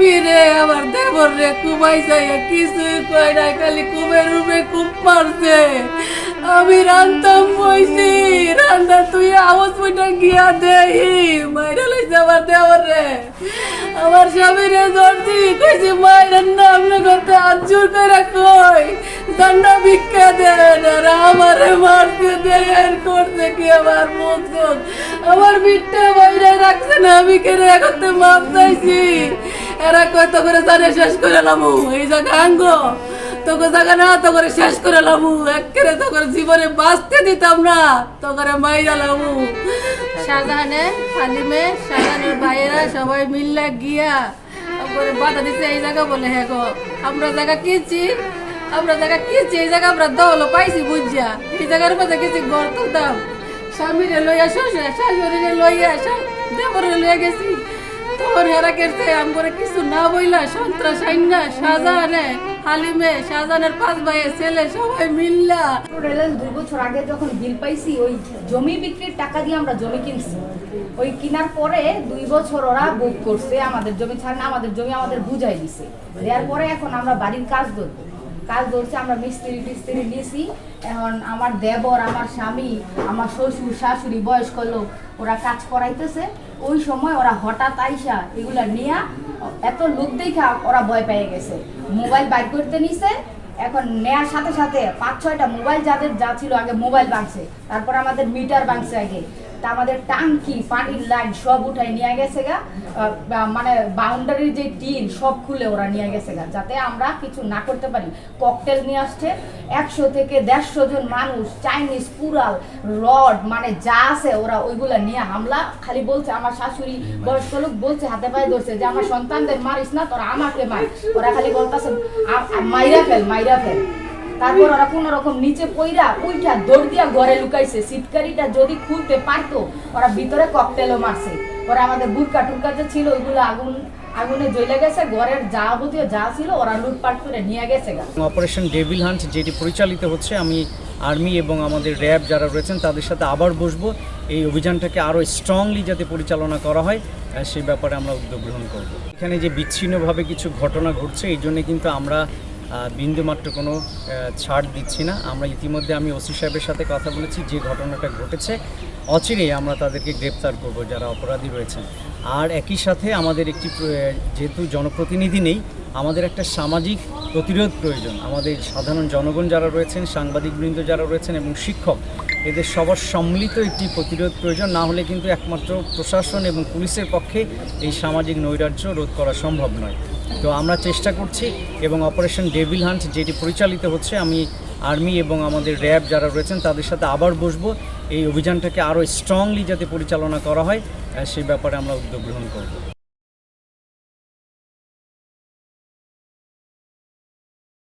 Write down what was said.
রে, আমার দেবর রে, কুমাই যাইয়া কিছুই কয় না খালি কুমের রূপে কুম মারছে। আমি রান্তাম বইছি রান্না তুই আওয়াজ বইটা গিয়া দেই মাইরা লইছে আমার দেবর রে। আমার স্বামী রে ধরছি, কইছি মায়ের নাম না করতে আজুর করে কই দণ্ডা ভিক্ষা দেন, আর আমারে মারতে দেন করতে কি আমার মুখ আমার বিটটা বাইরে রাখছে না, আমি কেড়ে এগোতে মাপ চাইছি? এরা কত করে জানে শেষ করে লামু, এই জায়গা আঙ্গ। তোকে জায়গা না তো করে শেষ করে লামু। একেরে তো করে জীবনে বাঁচতে দিতাম না তো করে মাইরা লামু। শাহজাহানে হালিমে শাহজাহানের ভাইয়েরা সবাই মিল্লা গিয়া করে বাধা দিচ্ছে এই জায়গা বলে হ্যাঁ গো, আমরা জায়গা কিনছি, আমরা জায়গা কিনছি, এই জায়গা আমরা দৌলো পাইছি বুঝিয়া। এই জায়গার মধ্যে কিছু ঘর তুলতাম স্বামীরে লইয়া, শ্বশুর, শাশুড়িরে লইয়া দেবরে লইয়া গেছি। তখন হেরা কেছে কিছু না বইলা সন্ত্রাস শাহজাহানে হালিমে পাঁচ ভাইয়ের ছেলে সবাই মিল্লা। দুই বছর আগে যখন বিল পাইছি, ওই জমি বিক্রির টাকা দিয়ে আমরা জমি কিনছি। ওই কেনার পরে দুই বছর ওরা বুক করছে, আমাদের জমি ছাড়া না, আমাদের জমি আমাদের বুঝাই দিছে। দেওয়ার পরে এখন আমরা বাড়ির কাজ ধরবো। কাজ ধরছে, আমরা মিস্ত্রি টিস্ত্রি নিয়েছি এখন আমার দেবর, আমার স্বামী, আমার শ্বশুর, শাশুড়ি, বয়স্ক লোক, ওরা কাজ করাইতেছে। ওই সময় ওরা হঠাৎ আইসা এগুলা নিয়ে এত লোক দেখা ওরা ভয় পেয়ে গেছে। মোবাইল বাইর করতে নিছে, এখন নেয়ার সাথে সাথে পাঁচ ছয়টা মোবাইল যাদের, যা ছিল আগে মোবাইল ভাঙছে, তারপর আমাদের মিটার ভাঙছে আগে। তা আমাদের টাঙ্কি, পানির লাইন সব উঠাই নিয়ে গেছে গা। মানে বাউন্ডারির যে টিন, সব খুলে ওরা নিয়ে গেছে গা, যাতে আমরা কিছু না করতে পারি। ককটেল নিয়ে আসছে, একশো থেকে দেড়শো জন মানুষ চাইনিজ পুরাল, রড মানে যা আছে ওরা ওইগুলা নিয়ে হামলা। খালি বলছে, আমার শাশুড়ি বয়স্ক লোক বলছে, হাতে পায়ে ধরছে যে, আমার সন্তানদের মারিস না, তোরা আমাকে মার। ওরা খালি বলতেছে মাইরা ফেল মাইরা ফেল। তারপর ওরা কোন রকম নিচে পইরা উইঠা দৌড় দিয়া ঘরে লুকাইছে। সিটকারিটা যদি খুলতে পারতো, ওরা ভিতরে ককটেলও মারছে। ওরা আমাদের বুটকা টুটকা যে ছিল, ওইগুলো আগুন, আগুনে জ্বলে গেছে, ঘরের যাবতীয় যা ছিল, ওরা লুটপাট করে নিয়ে গেছে অপারেশন ডেভিল হান্ট যেটি পরিচালিত হচ্ছে, আমি আর্মি এবং আমাদের র্যাব যারা রয়েছেন, তাদের সাথে আবার বসবো। এই অভিযানটাকে আরও স্ট্রংলি যাতে পরিচালনা করা হয় সেই ব্যাপারে আমরা উদ্যোগ গ্রহণ করব। এখানে যে বিচ্ছিন্নভাবে কিছু ঘটনা ঘটছে, এই জন্য কিন্তু আমরা বিন্দুমাত্র কোনো ছাড় দিচ্ছি না। আমরা ইতিমধ্যে আমি ওসি সাহেবের সাথে কথা বলেছি, যে ঘটনাটা ঘটেছে, অচিরেই আমরা তাদেরকে গ্রেপ্তার করব, যারা অপরাধী রয়েছেন। আর একই সাথে আমাদের একটি যেহেতু জনপ্রতিনিধি নেই, আমাদের একটা সামাজিক প্রতিরোধ প্রয়োজন। আমাদের সাধারণ জনগণ যারা রয়েছেন, সাংবাদিকবৃন্দ যারা রয়েছেন এবং শিক্ষক, এদের সবার সম্মিলিত একটি প্রতিরোধ প্রয়োজন। না হলে কিন্তু একমাত্র প্রশাসন এবং পুলিশের পক্ষে এই সামাজিক নৈরাজ্য রোধ করা সম্ভব নয়। তো আমরা চেষ্টা করছি এবং অপারেশন ডেভিল হান্ট যেটি পরিচালিত হচ্ছে, আমি আর্মি এবং আমাদের র্যাব যারা রয়েছেন তাদের সাথে আবার বসবো। এই অভিযানটাকে আরও স্ট্রংলি যাতে পরিচালনা করা হয় সেই ব্যাপারে আমরা উদ্যোগ গ্রহণ করব।